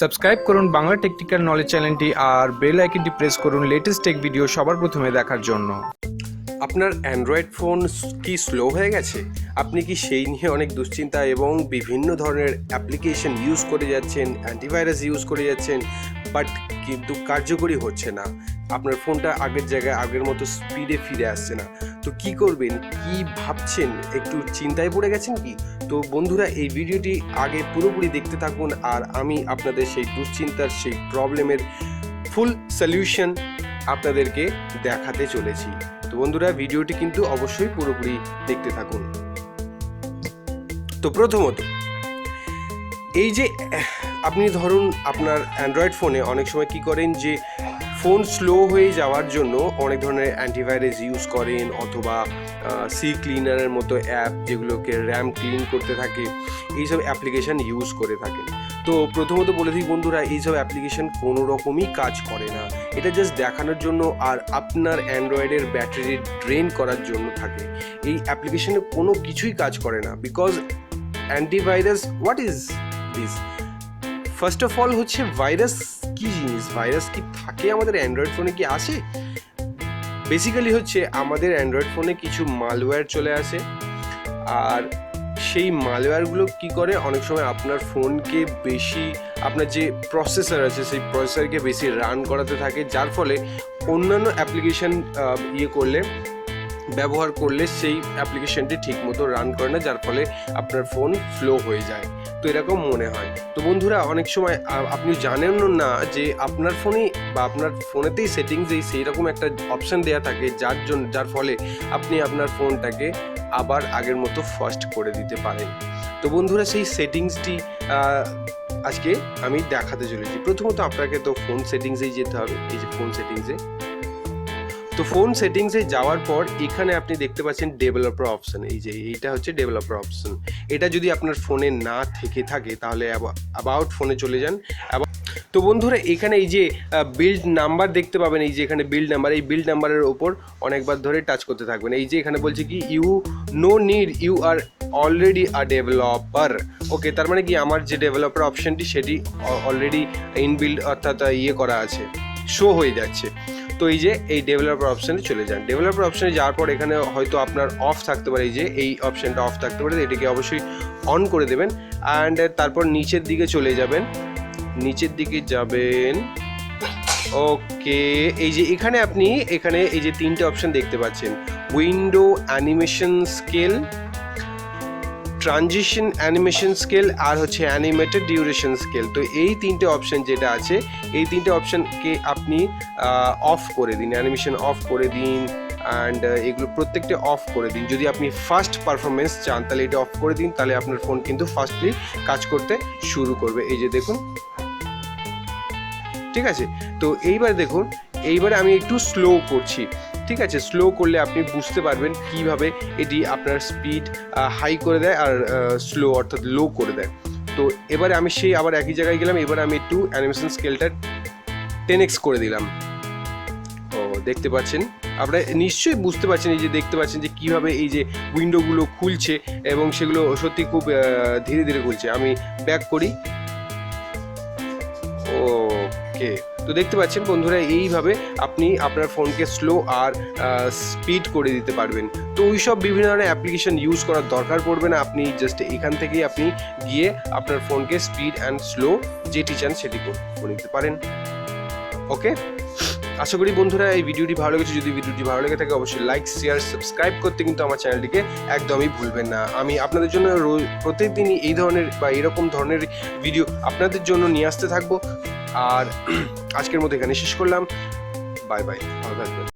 Subscribe করুন Bangla technical knowledge চ্যানেলটি আর বেল আইকনটি প্রেস করুন লেটেস্ট টেক ভিডিও সবার প্রথমে দেখার জন্য। আপনার অ্যান্ড্রয়েড ফোন কি স্লো হয়ে গেছে? আপনি কি সেই নিয়ে অনেক দুশ্চিন্তা এবং বিভিন্ন ধরনের অ্যাপ্লিকেশন ইউজ করে যাচ্ছেন অ্যান্টিভাইরাস ইউজ করে যাচ্ছেন বাট কিন্তু কার্যকরী হচ্ছে না। আপনার ফোনটা আগের জায়গায় আগের মতো স্পিডে ফিরে আসছে না। তো কি করবেন? কি ভাবছেন? একটু চিন্তায় পড়ে গেছেন কি? তো বন্ধুরা, এই ভিডিওটি আগে পুরোপুরি দেখতে থাকুন আর আমি আপনাদের সেই দুশ্চিন্তার, সেই প্রবলেমের ফুল সলিউশন আপনাদেরকে দেখাতে চলেছি। তো বন্ধুরা, ভিডিওটি কিন্তু অবশ্যই পুরোপুরি দেখতে থাকুন। তো প্রথমত, এই যে আপনি ধরুন আপনার অ্যান্ড্রয়েড ফোনে অনেক সময় কি করেন যে ফোন স্লো হয়ে যাওয়ার জন্য অনেক ধরনের অ্যান্টিভাইরাস ইউজ করেন অথবা সি ক্লিনারের মতো অ্যাপ যেগুলোকে র্যাম ক্লিন করতে থাকে, এইসব অ্যাপ্লিকেশান ইউজ করে থাকেন। তো প্রথমত বলে দিই বন্ধুরা, এইসব অ্যাপ্লিকেশন কোনো রকমই কাজ করে না। এটা জাস্ট দেখানোর জন্য আর আপনার অ্যান্ড্রয়েডের ব্যাটারি ড্রেন করার জন্য থাকে। এই অ্যাপ্লিকেশনে কোনো কিছুই কাজ করে না because antivirus what is this first of all হচ্ছে ভাইরাস কি জিনিস ভাইরাস কি থাকে আমাদের অ্যান্ড্রয়েড ফোনে কি আসে বেসিক্যালি হচ্ছে আমাদের অ্যান্ড্রয়েড ফোনে কিছু মালওয়্যার চলে আসে। আর সেই মালওয়্যারগুলো কি করে? অনেক সময় আপনার ফোনকে বেশি, আপনার যে প্রসেসর আছে, সেই প্রসেসরকে বেশি রান করাতে থাকে। যার ফলে অন্যান্য অ্যাপ্লিকেশন ইয়ে করলে, ব্যবহার করলে সেই অ্যাপ্লিকেশনটি ঠিকমতো রান করে না, যার ফলে আপনার ফোন স্লো হয়ে যায়। তো এরকম মনে হয়। তো বন্ধুরা, অনেক সময় আপনি জানেন না যে আপনার ফোনে বা আপনার ফোনেতেই সেটিংসেই সেই রকম একটা অপশন দেওয়া থাকে যার জন্য যার ফলে আপনি আপনার ফোনটাকে আবার আগের মতো ফাস্ট করে দিতে পারেন। তো বন্ধুরা, সেই সেটিংসটি আজকে আমি দেখাতে চলেছি। প্রথমত আপনাকে তো ফোন সেটিংসেই যেতে হবে। এই যে ফোন সেটিংসে তো ফোন সেটিংসে যাওয়ার পর এখানে আপনি দেখতে পাচ্ছেন ডেভেলপার অপশন এই যে এইটা হচ্ছে ডেভেলপার অপশন এটা যদি আপনার ফোনে না থেকে থাকে, তাহলে অ্যাবাউট ফোনে চলে যান। তো বন্ধুরা, এখানে এই যে বিল্ড নাম্বার দেখতে পাবেন, এই যে এখানে বিল্ড নাম্বার এই বিল্ড নাম্বারের ওপর অনেকবার ধরে টাচ করতে থাকবেন। এই যে এখানে বলছে কি you know need you are already a developer okay তার মানে কি, আমার যে ডেভেলপার অপশনটি সেটি অলরেডি ইনবিল্ড অর্থাৎ ইয়ে করা আছে শো হয়ে যাচ্ছে। তো এই যে এই ডেভেলপার অপশানে চলে যান। ডেভেলপার অপশানে যাওয়ার পর এখানে হয়তো আপনার অফ থাকতে পারে, এই যে এই অপশানটা অফ থাকতে পারে, এটাকে অবশ্যই অন করে দেবেন অ্যান্ড তারপর নিচের দিকে চলে যাবেন। নিচের দিকে যাবেন। ওকে, এই যে এখানে আপনি এখানে এই যে তিনটে অপশন দেখতে পাচ্ছেন। Window animation scale transition animation scale আর হচ্ছে অ্যানিমেটেড ডিউরেশন স্কেল তো এই তিনটে অপশন যেটা আছে, এই তিনটে অপশনকে আপনি অফ করে দিন অ্যানিমেশন অফ করে দিন অ্যান্ড এগুলো প্রত্যেকটা অফ করে দিন। যদি আপনি ফার্স্ট পারফরমেন্স চান, তাহলে এটা অফ করে দিন, তাহলে আপনার ফোন কিন্তু ফার্স্টলি কাজ করতে শুরু করবে। এই যে দেখুন। ঠিক আছে? তো এইবার দেখুন, এইবারে আমি একটু স্লো করছি। ঠিক আছে স্লো করলে আপনি বুঝতে পারবেন কীভাবে এটি আপনার স্পিড হাই করে দেয় আর স্লো অর্থাৎ লো করে দেয়। তো এবারে আমি সেই আবার একই জায়গায় গেলাম, এবারে আমি একটু অ্যানিমেশন স্কেলটা টেন এক্স করে দিলাম। ও, দেখতে পাচ্ছেন? আপনারা নিশ্চয়ই বুঝতে পারছেন এই যে দেখতে পাচ্ছেন যে কীভাবে এই যে উইন্ডোগুলো খুলছে এবং সেগুলো সত্যি খুব ধীরে ধীরে খুলছে। আমি ব্যাক করি। ওকে। তো দেখতে পাচ্ছেন বন্ধুরা, এইভাবে আপনি আপনার ফোনকে স্লো আর স্পিড করে দিতে পারবেন। তো ওই সব বিভিন্ন ধরনের অ্যাপ্লিকেশন ইউজ করার দরকার পড়বে না। আপনি জাস্ট এখান থেকেই আপনি গিয়ে আপনার ফোনকে স্পিড অ্যান্ড স্লো যেটি চান সেটি করে নিতে পারেন। ওকে আশা করি বন্ধুরা, এই ভিডিওটি ভালো লেগেছে। যদি ভিডিওটি ভালো লেগে থাকে, অবশ্যই লাইক শেয়ার সাবস্ক্রাইব করতে কিন্তু আমার চ্যানেলটিকে একদমই ভুলবেন না। আমি আপনাদের জন্য রোজ প্রত্যেকদিনই এই ধরনের বা এরকম ধরনের ভিডিও আপনাদের জন্য নিয়ে আসতে থাকব। আর আজকের মতো এখানে শেষ করলাম। বাই বাই ভালো থাকবেন।